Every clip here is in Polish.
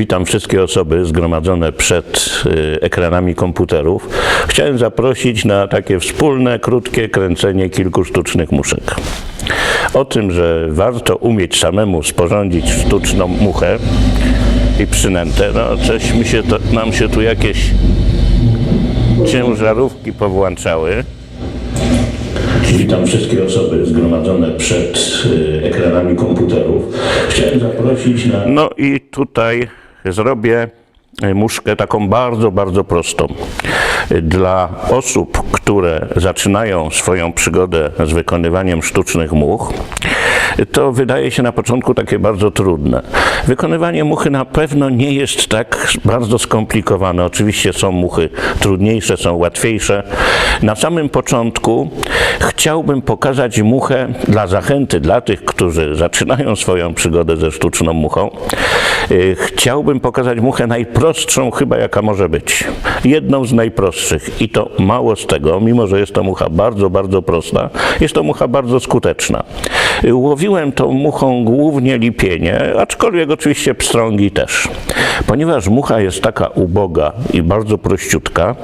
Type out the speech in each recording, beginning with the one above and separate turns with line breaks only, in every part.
Witam wszystkie osoby zgromadzone przed y, ekranami komputerów. Chciałem zaprosić na takie wspólne, krótkie kręcenie kilku sztucznych muszek. O tym, że warto umieć samemu sporządzić sztuczną muchę i przynętę. No, coś mi się to, nam się tu jakieś ciężarówki powłączały. Witam wszystkie osoby zgromadzone przed y, ekranami komputerów. Chciałem zaprosić na. No i tutaj zrobię y, muszkę taką bardzo, bardzo prostą. Dla osób, które zaczynają swoją przygodę z wykonywaniem sztucznych much, to wydaje się na początku takie bardzo trudne. Wykonywanie muchy na pewno nie jest tak bardzo skomplikowane. Oczywiście są muchy trudniejsze, są łatwiejsze. Na samym początku chciałbym pokazać muchę dla zachęty dla tych, którzy zaczynają swoją przygodę ze sztuczną muchą. Y, Chciałbym pokazać muchę najprostszą chyba jaka może być. Jedną z najprostszych i to mało z tego, mimo że jest to mucha bardzo, bardzo prosta, jest to mucha bardzo skuteczna. Łowiłem tą muchą głównie lipienie, aczkolwiek oczywiście pstrągi też. Ponieważ mucha jest taka uboga i bardzo prościutka,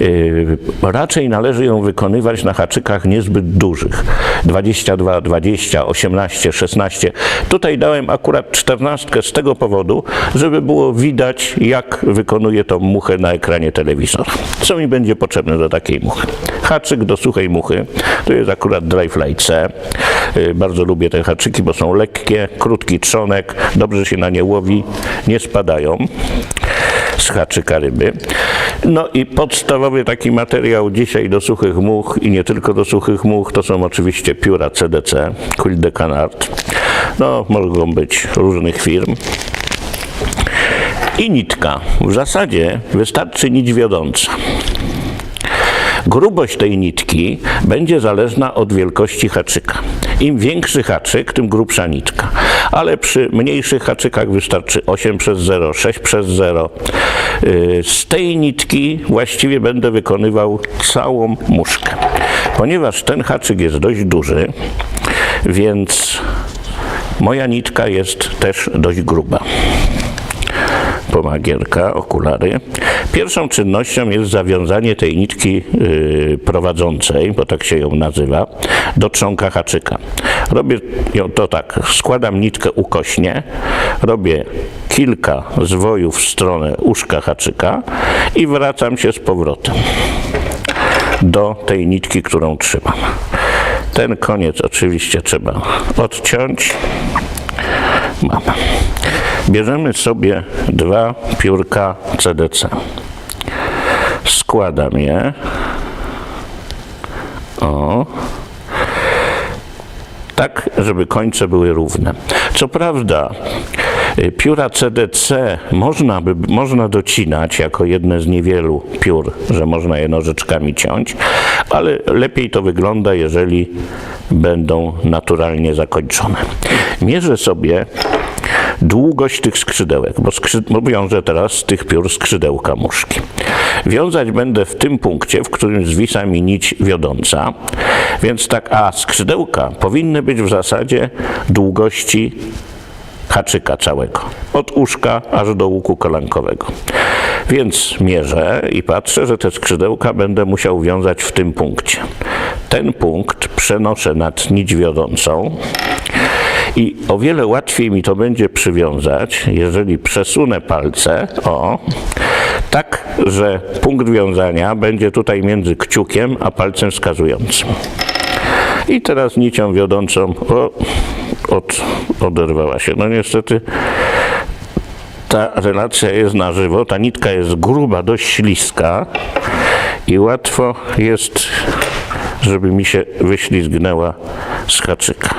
y, raczej należy ją wykonywać na haczykach niezbyt dużych. 22, 20, 18, 16. Tutaj dałem akurat 14 z tego powodu, żeby było widać, jak wykonuję tą muchę na ekranie telewizora. Co mi będzie potrzebne do takiej muchy? Haczyk do suchej muchy, to jest akurat Dryfly C. Y, Bardzo lubię te haczyki, bo są lekkie, krótki trzonek, dobrze się na nie łowi, nie spadają z haczyka ryby. No i podstawowy taki materiał dzisiaj do suchych much i nie tylko do suchych much, to są oczywiście pióra CDC, Quill de Canard. No, mogą być różnych firm. I nitka. W zasadzie wystarczy nić wiodąca. Grubość tej nitki będzie zależna od wielkości haczyka. Im większy haczyk, tym grubsza nitka. Ale przy mniejszych haczykach wystarczy 8 przez 0, 6 przez 0. Yy, Z tej nitki właściwie będę wykonywał całą muszkę. Ponieważ ten haczyk jest dość duży, więc moja nitka jest też dość gruba pomagierka, okulary. Pierwszą czynnością jest zawiązanie tej nitki yy, prowadzącej, bo tak się ją nazywa, do trzonka haczyka. Robię ją to tak, składam nitkę ukośnie, robię kilka zwojów w stronę uszka haczyka i wracam się z powrotem do tej nitki, którą trzymam. Ten koniec oczywiście trzeba odciąć. Bierzemy sobie dwa piórka CDC. Składam je. O. Tak, żeby końce były równe. Co prawda, y, pióra CDC można, by, można docinać jako jedne z niewielu piór, że można je nożyczkami ciąć, ale lepiej to wygląda, jeżeli będą naturalnie zakończone. Mierzę sobie długość tych skrzydełek, bo, skrzy, bo wiążę teraz z tych piór skrzydełka muszki. Wiązać będę w tym punkcie, w którym zwisa mi nić wiodąca, więc tak, a skrzydełka powinny być w zasadzie długości haczyka całego, od uszka aż do łuku kolankowego. Więc mierzę i patrzę, że te skrzydełka będę musiał wiązać w tym punkcie. Ten punkt przenoszę nad nić wiodącą i o wiele łatwiej mi to będzie przywiązać, jeżeli przesunę palce, o, tak, że punkt wiązania będzie tutaj między kciukiem a palcem wskazującym. I teraz nicią wiodącą o, od, oderwała się. No niestety ta relacja jest na żywo, ta nitka jest gruba, dość śliska i łatwo jest, żeby mi się wyślizgnęła z haczyka.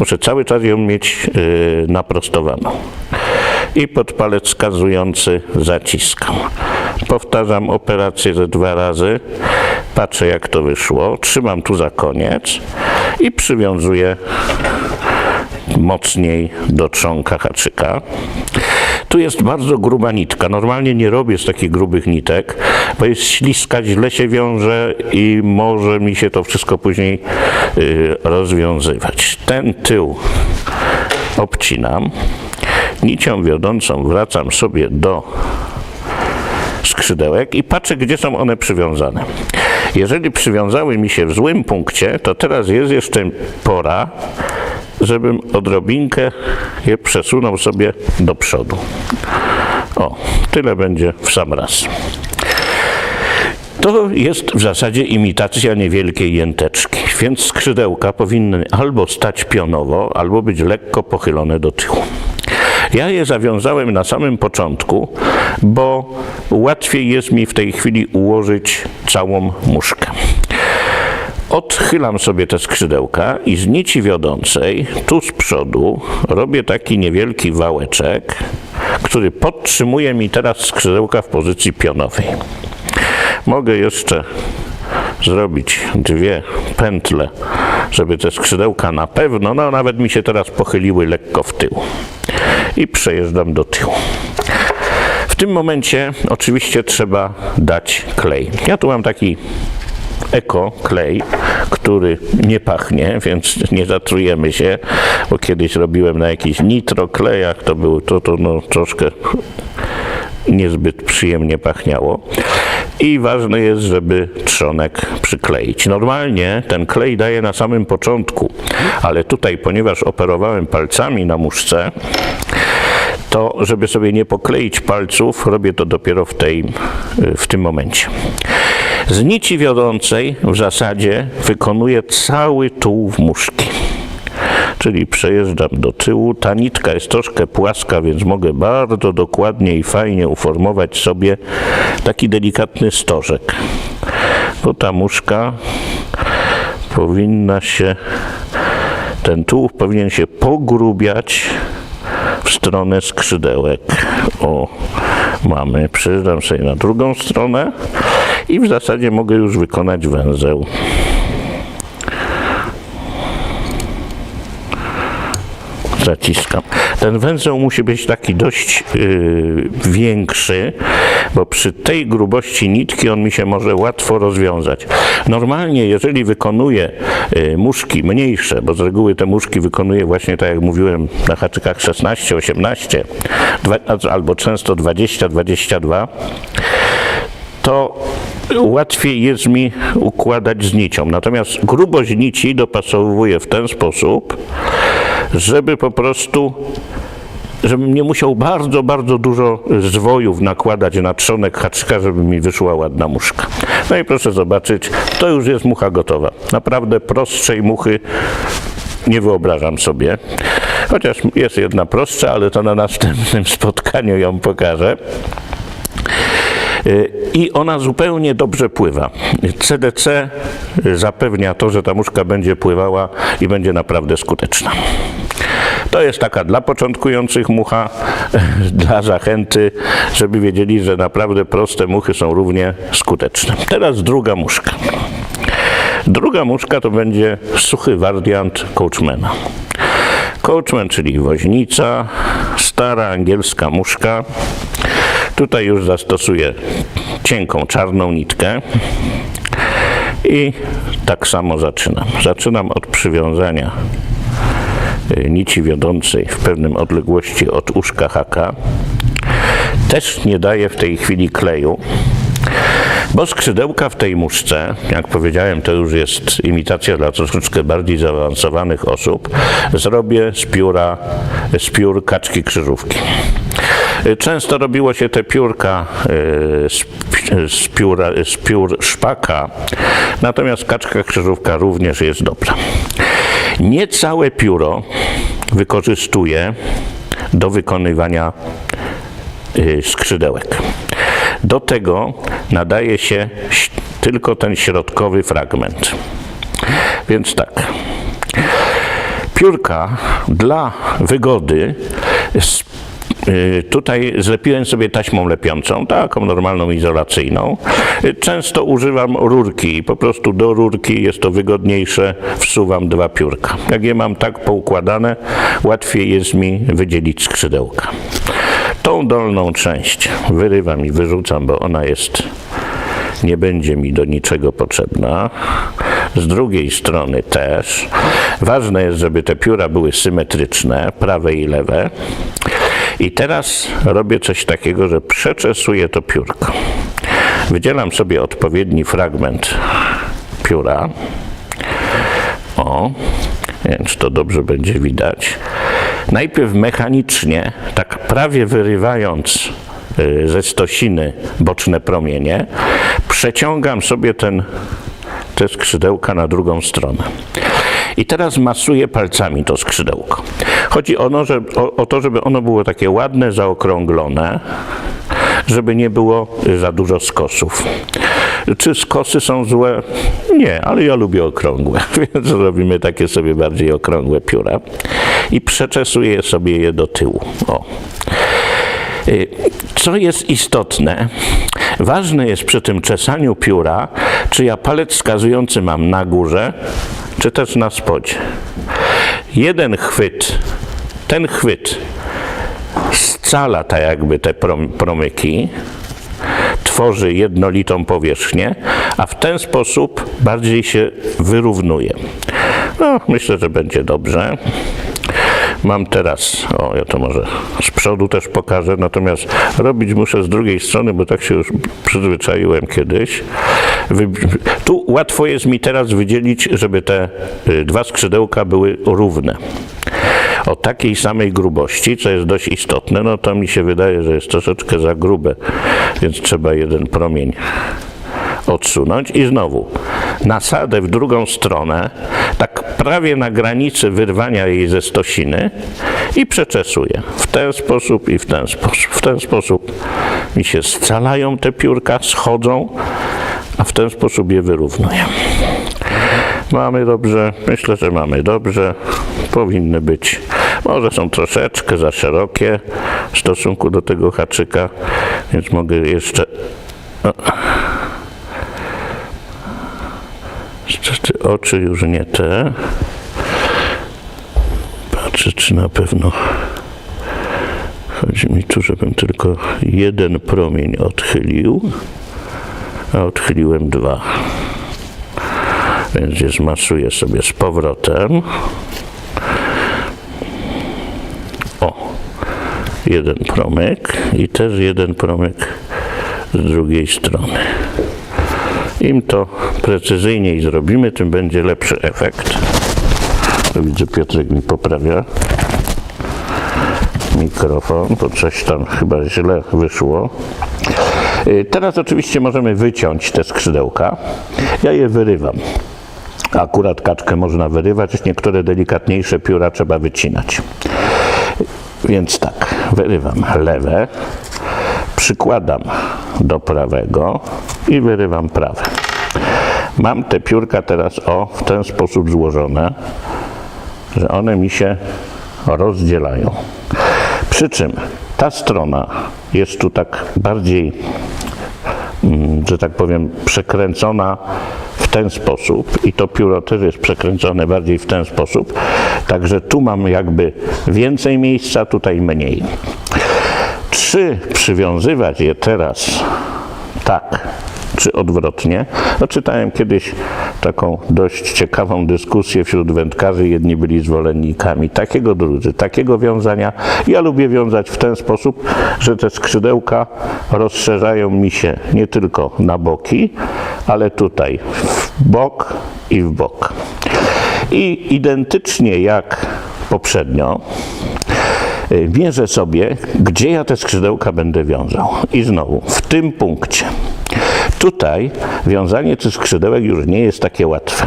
Muszę cały czas ją mieć yy, naprostowaną. I pod palec wskazujący zaciskam. Powtarzam operację ze dwa razy. Patrzę jak to wyszło. Trzymam tu za koniec i przywiązuję mocniej do trzonka haczyka. Tu jest bardzo gruba nitka. Normalnie nie robię z takich grubych nitek, bo jest śliska, źle się wiąże i może mi się to wszystko później y, rozwiązywać. Ten tył obcinam. nicią wiodącą wracam sobie do skrzydełek i patrzę, gdzie są one przywiązane. Jeżeli przywiązały mi się w złym punkcie, to teraz jest jeszcze pora, żebym odrobinkę je przesunął sobie do przodu. O, tyle będzie w sam raz. To jest w zasadzie imitacja niewielkiej jęteczki, więc skrzydełka powinny albo stać pionowo, albo być lekko pochylone do tyłu. Ja je zawiązałem na samym początku, bo łatwiej jest mi w tej chwili ułożyć całą muszkę. Odchylam sobie te skrzydełka i z nici wiodącej tu z przodu robię taki niewielki wałeczek, który podtrzymuje mi teraz skrzydełka w pozycji pionowej. Mogę jeszcze zrobić dwie pętle, żeby te skrzydełka na pewno, no nawet mi się teraz pochyliły lekko w tył. I przejeżdżam do tyłu. W tym momencie oczywiście trzeba dać klej. Ja tu mam taki eko klej, który nie pachnie, więc nie zatrujemy się, bo kiedyś robiłem na jakichś nitro klejach, to było to, to no, troszkę niezbyt przyjemnie pachniało. I ważne jest, żeby trzonek przykleić. Normalnie ten klej daje na samym początku, ale tutaj, ponieważ operowałem palcami na muszce, to żeby sobie nie pokleić palców, robię to dopiero w, tej, w tym momencie. Z nici wiodącej w zasadzie wykonuję cały tułów muszki. Czyli przejeżdżam do tyłu. Ta nitka jest troszkę płaska, więc mogę bardzo dokładnie i fajnie uformować sobie taki delikatny stożek. Bo ta muszka powinna się, ten tułów powinien się pogrubiać w stronę skrzydełek. O, mamy. Przejeżdżam sobie na drugą stronę i w zasadzie mogę już wykonać węzeł. zaciskam. Ten węzeł musi być taki dość yy, większy, bo przy tej grubości nitki on mi się może łatwo rozwiązać. Normalnie, jeżeli wykonuję yy, muszki mniejsze, bo z reguły te muszki wykonuję właśnie tak jak mówiłem na haczykach 16, 18 dwa, albo często 20, 22, to łatwiej jest mi układać z nicią. Natomiast grubość nici dopasowuję w ten sposób, żeby po prostu żebym nie musiał bardzo, bardzo dużo zwojów nakładać na trzonek haczyka, żeby mi wyszła ładna muszka. No i proszę zobaczyć, to już jest mucha gotowa. Naprawdę prostszej muchy nie wyobrażam sobie. Chociaż jest jedna prostsza, ale to na następnym spotkaniu ją pokażę. I ona zupełnie dobrze pływa. CDC zapewnia to, że ta muszka będzie pływała i będzie naprawdę skuteczna. To jest taka dla początkujących mucha, dla zachęty, żeby wiedzieli, że naprawdę proste muchy są równie skuteczne. Teraz druga muszka. Druga muszka to będzie suchy wariant Coachmana. Coachman, czyli woźnica, stara angielska muszka. Tutaj już zastosuję cienką czarną nitkę i tak samo zaczynam. Zaczynam od przywiązania nici wiodącej w pewnym odległości od uszka haka. Też nie daję w tej chwili kleju, bo skrzydełka w tej muszce, jak powiedziałem, to już jest imitacja dla troszeczkę bardziej zaawansowanych osób, zrobię z pióra, z piór kaczki krzyżówki. Często robiło się te piórka z, z, pióra, z piór szpaka, natomiast kaczka krzyżówka również jest dobra. Nie całe pióro wykorzystuję do wykonywania skrzydełek. Do tego nadaje się tylko ten środkowy fragment. Więc tak. Piórka dla wygody Tutaj zlepiłem sobie taśmą lepiącą, taką normalną izolacyjną. Często używam rurki i po prostu do rurki jest to wygodniejsze, wsuwam dwa piórka. Jak je mam tak poukładane, łatwiej jest mi wydzielić skrzydełka. Tą dolną część wyrywam i wyrzucam, bo ona jest nie będzie mi do niczego potrzebna. Z drugiej strony też. Ważne jest, żeby te pióra były symetryczne, prawe i lewe. I teraz robię coś takiego, że przeczesuję to piórko. Wydzielam sobie odpowiedni fragment pióra. O, nie wiem, czy to dobrze będzie widać. Najpierw mechanicznie, tak prawie wyrywając y, ze stosiny boczne promienie, przeciągam sobie ten, te skrzydełka na drugą stronę. I teraz masuję palcami to skrzydełko. Chodzi ono, że, o, o to, żeby ono było takie ładne, zaokrąglone, żeby nie było za dużo skosów. Czy skosy są złe? Nie, ale ja lubię okrągłe, więc robimy takie sobie bardziej okrągłe pióra i przeczesuję sobie je do tyłu. O. Y, Co jest istotne, ważne jest przy tym czesaniu pióra, czy ja palec wskazujący mam na górze, czy też na spodzie. Jeden chwyt, ten chwyt scala tak jakby te prom- promyki, tworzy jednolitą powierzchnię, a w ten sposób bardziej się wyrównuje. No, myślę, że będzie dobrze. Mam teraz, o ja to może z przodu też pokażę, natomiast robić muszę z drugiej strony, bo tak się już przyzwyczaiłem kiedyś. Tu łatwo jest mi teraz wydzielić, żeby te y, dwa skrzydełka były równe. O takiej samej grubości, co jest dość istotne, no to mi się wydaje, że jest troszeczkę za grube, więc trzeba jeden promień odsunąć i znowu nasadę w drugą stronę, tak prawie na granicy wyrwania jej ze stosiny i przeczesuję w ten sposób i w ten sposób. W ten sposób mi się scalają te piórka, schodzą, a w ten sposób je wyrównuję. Mamy dobrze, myślę, że mamy dobrze. Powinny być, może są troszeczkę za szerokie w stosunku do tego haczyka, więc mogę jeszcze Niestety oczy już nie te. Patrzę, czy na pewno. Chodzi mi tu, żebym tylko jeden promień odchylił, a odchyliłem dwa. Więc je zmasuję sobie z powrotem. O, jeden promyk i też jeden promyk z drugiej strony. Im to precyzyjniej zrobimy, tym będzie lepszy efekt. To widzę, Piotrek mi poprawia mikrofon, bo coś tam chyba źle wyszło. Y, Teraz oczywiście możemy wyciąć te skrzydełka. Ja je wyrywam. Akurat kaczkę można wyrywać, niektóre delikatniejsze pióra trzeba wycinać. Więc tak, wyrywam lewe, przykładam do prawego i wyrywam prawe. Mam te piórka teraz o w ten sposób złożone, że one mi się rozdzielają. Przy czym ta strona jest tu tak bardziej, mm, że tak powiem, przekręcona w ten sposób i to pióro też jest przekręcone bardziej w ten sposób. Także tu mam jakby więcej miejsca, tutaj mniej. Czy przywiązywać je teraz tak, czy odwrotnie? No, czytałem kiedyś taką dość ciekawą dyskusję wśród wędkarzy. Jedni byli zwolennikami takiego, drudzy takiego wiązania. Ja lubię wiązać w ten sposób, że te skrzydełka rozszerzają mi się nie tylko na boki, ale tutaj w bok i w bok. I identycznie jak poprzednio, mierzę sobie, gdzie ja te skrzydełka będę wiązał. I znowu, w tym punkcie. Tutaj wiązanie tych skrzydełek już nie jest takie łatwe.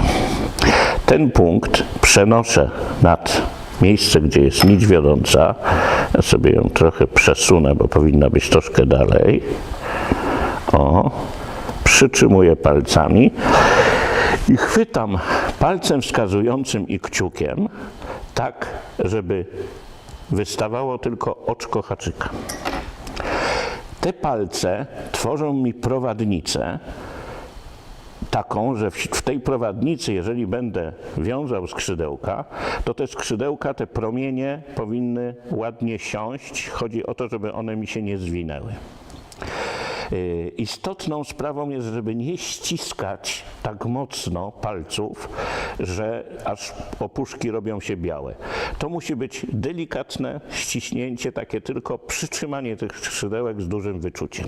Ten punkt przenoszę nad miejsce, gdzie jest nić wiodąca. Ja sobie ją trochę przesunę, bo powinna być troszkę dalej. O, przytrzymuję palcami i chwytam palcem wskazującym i kciukiem, tak, żeby wystawało tylko oczko haczyka. Te palce tworzą mi prowadnicę, taką, że w, tej prowadnicy, jeżeli będę wiązał skrzydełka, to te skrzydełka, te promienie powinny ładnie siąść. Chodzi o to, żeby one mi się nie zwinęły. Y, Istotną sprawą jest, żeby nie ściskać tak mocno palców, że aż opuszki robią się białe. To musi być delikatne ściśnięcie, takie tylko przytrzymanie tych skrzydełek z dużym wyczuciem.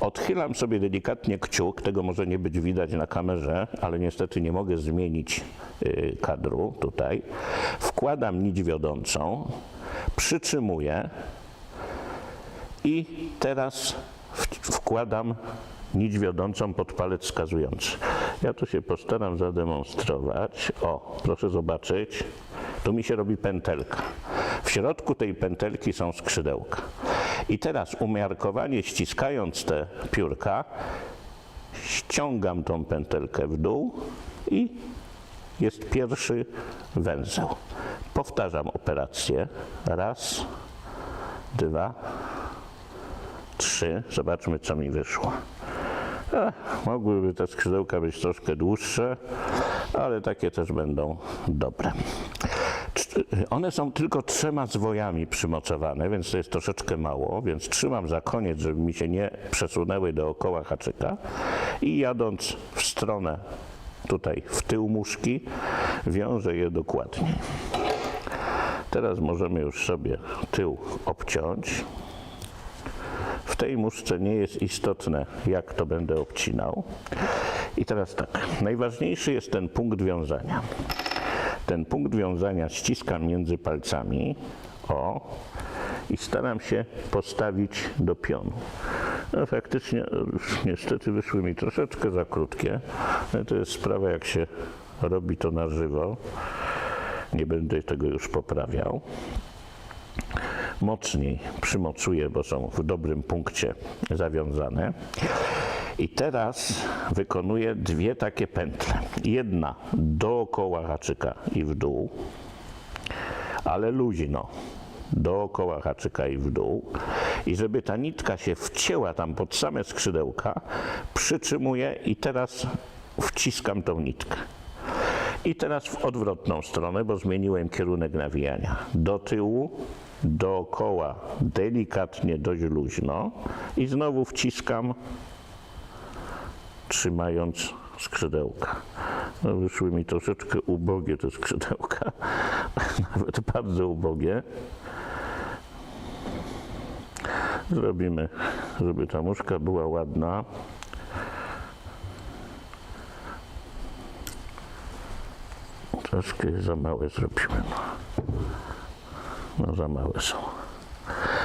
Odchylam sobie delikatnie kciuk, tego może nie być widać na kamerze, ale niestety nie mogę zmienić y, kadru tutaj. Wkładam nić wiodącą, przytrzymuję i teraz wkładam nić wiodącą pod palec wskazujący. Ja tu się postaram zademonstrować. O, proszę zobaczyć. Tu mi się robi pętelka. W środku tej pętelki są skrzydełka. I teraz umiarkowanie ściskając te piórka, ściągam tą pętelkę w dół i jest pierwszy węzeł. Powtarzam operację. Raz, dwa, trzy. Zobaczmy, co mi wyszło. Ech, mogłyby te skrzydełka być troszkę dłuższe, ale takie też będą dobre. One są tylko trzema zwojami przymocowane, więc to jest troszeczkę mało, więc trzymam za koniec, żeby mi się nie przesunęły dookoła haczyka i jadąc w stronę tutaj w tył muszki, wiążę je dokładnie. Teraz możemy już sobie tył obciąć. W tej muszce nie jest istotne, jak to będę obcinał. I teraz tak, najważniejszy jest ten punkt wiązania. Ten punkt wiązania ściskam między palcami, o, i staram się postawić do pionu. No, faktycznie niestety wyszły mi troszeczkę za krótkie, ale to jest sprawa jak się robi to na żywo. Nie będę tego już poprawiał mocniej przymocuję, bo są w dobrym punkcie zawiązane. I teraz wykonuję dwie takie pętle. Jedna dookoła haczyka i w dół, ale luźno. Dookoła haczyka i w dół. I żeby ta nitka się wcięła tam pod same skrzydełka, przytrzymuję i teraz wciskam tą nitkę. I teraz w odwrotną stronę, bo zmieniłem kierunek nawijania. Do tyłu, dookoła, delikatnie, dość luźno i znowu wciskam, trzymając skrzydełka. No, wyszły mi troszeczkę ubogie te skrzydełka, nawet bardzo ubogie. Zrobimy, żeby ta muszka była ładna. Troszkę za małe zrobiłem. No za małe są.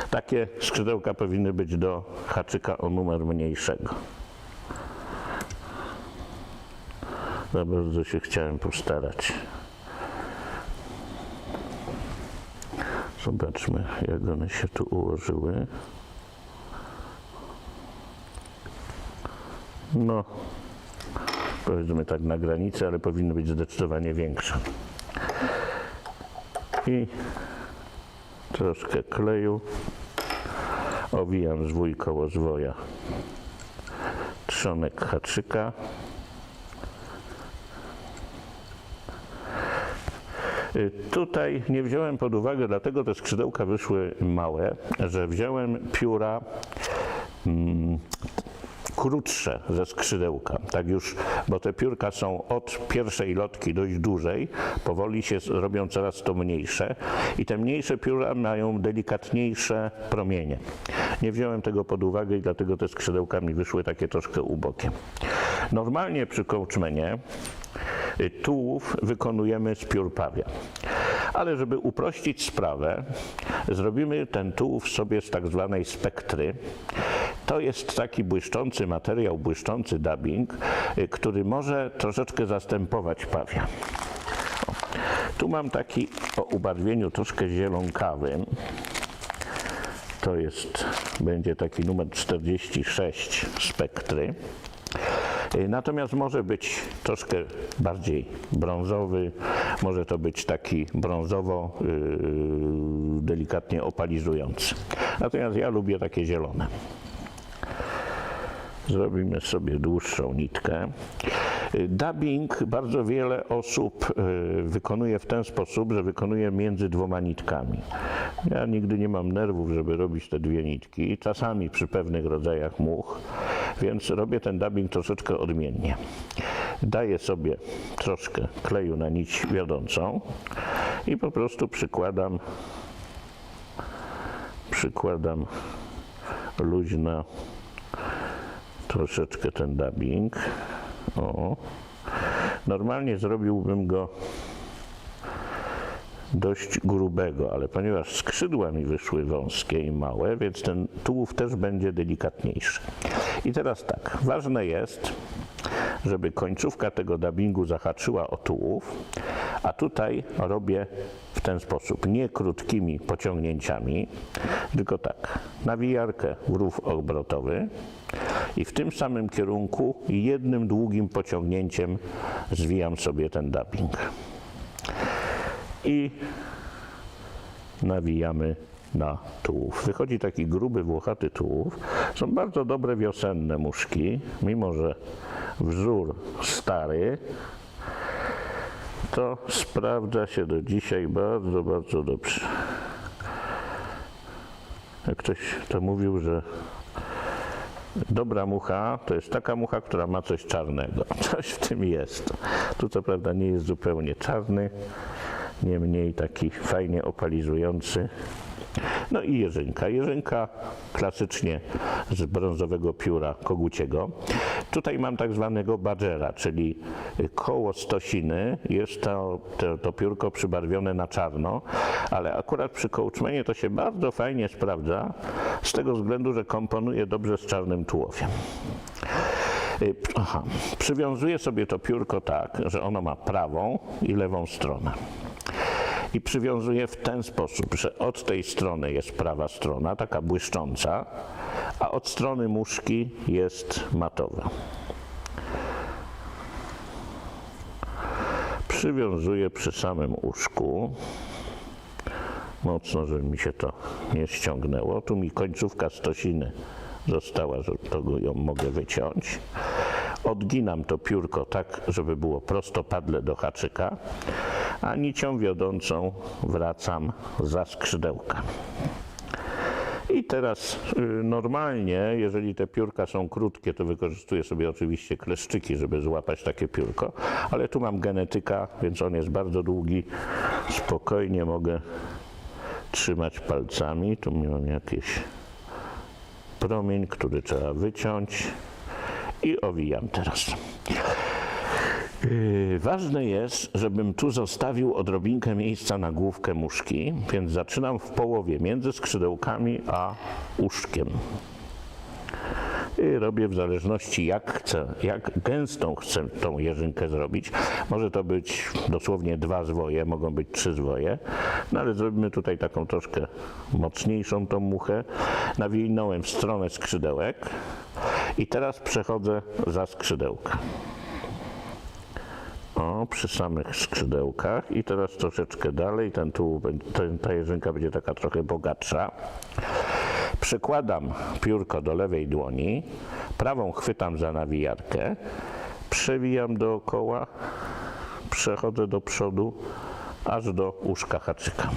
Takie skrzydełka powinny być do haczyka o numer mniejszego. Za bardzo się chciałem postarać. Zobaczmy, jak one się tu ułożyły. No, powiedzmy tak na granicy, ale powinny być zdecydowanie większe. I troszkę kleju. Owijam zwój koło zwoja. Trzonek haczyka. Y, Tutaj nie wziąłem pod uwagę, dlatego te skrzydełka wyszły małe, że wziąłem pióra krótsze ze skrzydełka, tak już, bo te piórka są od pierwszej lotki dość dużej, powoli się robią coraz to mniejsze i te mniejsze pióra mają delikatniejsze promienie. Nie wziąłem tego pod uwagę i dlatego te skrzydełka mi wyszły takie troszkę ubogie. Normalnie przy kołczmenie y, tułów wykonujemy z piór pawia. Ale żeby uprościć sprawę, zrobimy ten tułów sobie z tak zwanej spektry. To jest taki błyszczący materiał, błyszczący dubbing, y, który może troszeczkę zastępować pawia. O, tu mam taki o ubarwieniu troszkę zielonkawym. To jest, będzie taki numer 46 spektry. Y, Natomiast może być troszkę bardziej brązowy, może to być taki brązowo yy, delikatnie opalizujący. Natomiast ja lubię takie zielone. Zrobimy sobie dłuższą nitkę. Y, Dubbing bardzo wiele osób y, wykonuje w ten sposób, że wykonuje między dwoma nitkami. Ja nigdy nie mam nerwów, żeby robić te dwie nitki, czasami przy pewnych rodzajach much, więc robię ten dubbing troszeczkę odmiennie. Daję sobie troszkę kleju na nić wiodącą i po prostu przykładam przykładam luźno troszeczkę ten dubbing. O. Normalnie zrobiłbym go dość grubego, ale ponieważ skrzydła mi wyszły wąskie i małe, więc ten tułów też będzie delikatniejszy. I teraz tak, ważne jest, żeby końcówka tego dubbingu zahaczyła o tułów, a tutaj robię w ten sposób, nie krótkimi pociągnięciami, tylko tak, nawijarkę w rów obrotowy i w tym samym kierunku jednym długim pociągnięciem zwijam sobie ten dubbing. I nawijamy na tułów. Wychodzi taki gruby, włochaty tułów. Są bardzo dobre wiosenne muszki, mimo że wzór stary, to sprawdza się do dzisiaj bardzo, bardzo dobrze. Jak ktoś to mówił, że dobra mucha to jest taka mucha, która ma coś czarnego. Coś w tym jest. Tu co prawda nie jest zupełnie czarny, niemniej taki fajnie opalizujący. No i jeżynka. Jeżynka klasycznie z brązowego pióra koguciego. Tutaj mam tak zwanego badżera, czyli koło stosiny jest to, to, to piórko przybarwione na czarno, ale akurat przy kołczmenie to się bardzo fajnie sprawdza z tego względu, że komponuje dobrze z czarnym tułowiem. Aha. Przywiązuję sobie to piórko tak, że ono ma prawą i lewą stronę. I przywiązuję w ten sposób, że od tej strony jest prawa strona, taka błyszcząca, a od strony muszki jest matowa. Przywiązuję przy samym uszku, mocno, żeby mi się to nie ściągnęło. Tu mi końcówka stosiny została, że to ją mogę wyciąć. Odginam to piórko tak, żeby było prostopadle do haczyka, a nicią wiodącą wracam za skrzydełka. I teraz y, normalnie, jeżeli te piórka są krótkie, to wykorzystuję sobie oczywiście kleszczyki, żeby złapać takie piórko, ale tu mam genetyka, więc on jest bardzo długi. Spokojnie mogę trzymać palcami. Tu mam jakiś promień, który trzeba wyciąć i owijam teraz. Yy, Ważne jest, żebym tu zostawił odrobinkę miejsca na główkę muszki, więc zaczynam w połowie między skrzydełkami a uszkiem. I robię w zależności jak chcę, jak gęstą chcę tą jeżynkę zrobić. Może to być dosłownie dwa zwoje, mogą być trzy zwoje, no ale zrobimy tutaj taką troszkę mocniejszą tą muchę. Nawinąłem w stronę skrzydełek i teraz przechodzę za skrzydełka. Przy samych skrzydełkach. I teraz troszeczkę dalej, ten tu, ten, ta jeżynka będzie taka trochę bogatsza. Przekładam piórko do lewej dłoni, prawą chwytam za nawijarkę, przewijam dookoła, przechodzę do przodu, aż do uszka haczyka.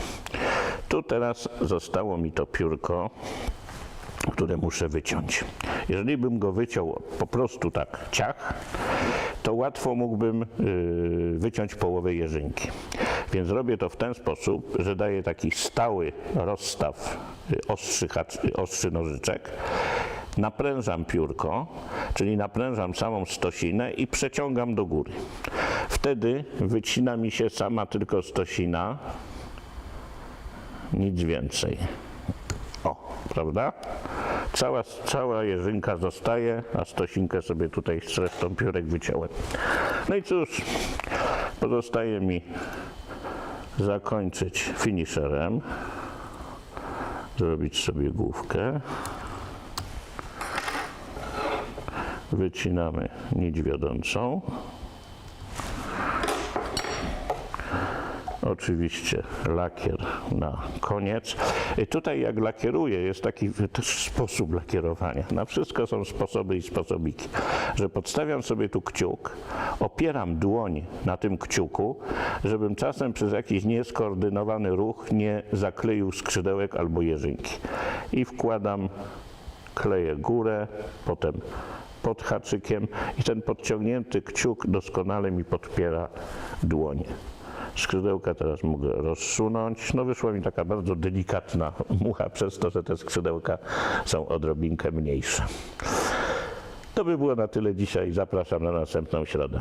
Tu teraz zostało mi to piórko, które muszę wyciąć. Jeżeli bym go wyciął po prostu tak ciach, to łatwo mógłbym yy, wyciąć połowę jeżynki. Więc robię to w ten sposób, że daję taki stały rozstaw y, ostrzy, y, ostrzy nożyczek, naprężam piórko, czyli naprężam samą stosinę i przeciągam do góry. Wtedy wycina mi się sama tylko stosina, nic więcej. O, prawda? Cała, cała jeżynka zostaje, a stosinkę sobie tutaj z resztą piórek wyciąłem. No i cóż, pozostaje mi zakończyć finisherem, zrobić sobie główkę. Wycinamy nić wiodącą. Oczywiście lakier na koniec. I tutaj jak lakieruję, jest taki też sposób lakierowania. Na wszystko są sposoby i sposobiki. Że podstawiam sobie tu kciuk, opieram dłoń na tym kciuku, żebym czasem przez jakiś nieskoordynowany ruch nie zakleił skrzydełek albo jeżynki. I wkładam, kleję górę, potem pod haczykiem i ten podciągnięty kciuk doskonale mi podpiera dłonie. Skrzydełka teraz mogę rozsunąć. No wyszła mi taka bardzo delikatna mucha przez to, że te skrzydełka są odrobinkę mniejsze. To by było na tyle dzisiaj. Zapraszam na następną środę.